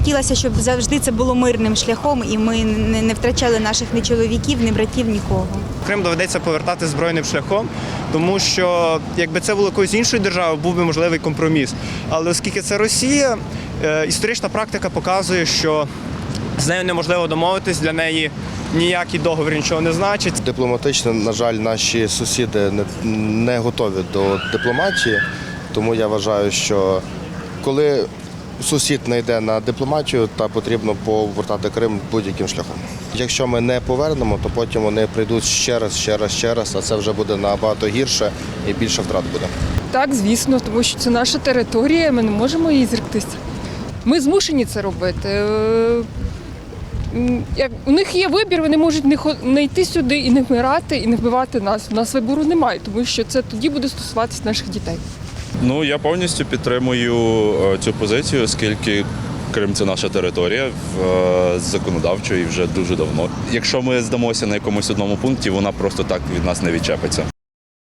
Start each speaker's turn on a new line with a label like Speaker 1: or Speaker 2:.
Speaker 1: хотілося, щоб завжди це було мирним шляхом, і ми не, не втрачали наших ні чоловіків, ні братів, нікого.
Speaker 2: Крим доведеться повертати збройним шляхом, тому що якби це було якоюсь іншою державою, був би можливий компроміс. Але оскільки це Росія, е, історична практика показує, що з нею неможливо домовитись, для неї ніякий договір нічого не значить.
Speaker 3: Дипломатично, на жаль, наші сусіди не, не готові до дипломатії, тому я вважаю, що коли сусід не йде на дипломатію, та потрібно повертати Крим будь-яким шляхом. Якщо ми не повернемо, то потім вони прийдуть ще раз, ще раз, ще раз, а це вже буде набагато гірше і більше втрат буде.
Speaker 4: Так, звісно, тому що це наша територія, ми не можемо її зректися. Ми змушені це робити. Е, у них є вибір, вони можуть не йти сюди і не вмирати, і не вбивати нас. У нас вибору немає, тому що це тоді буде стосуватися наших дітей.
Speaker 5: Ну я повністю підтримую е, цю позицію, оскільки Крим це наша територія в законодавчо і вже дуже давно. Якщо ми здамося на якомусь одному пункті, вона просто так від нас не відчепиться.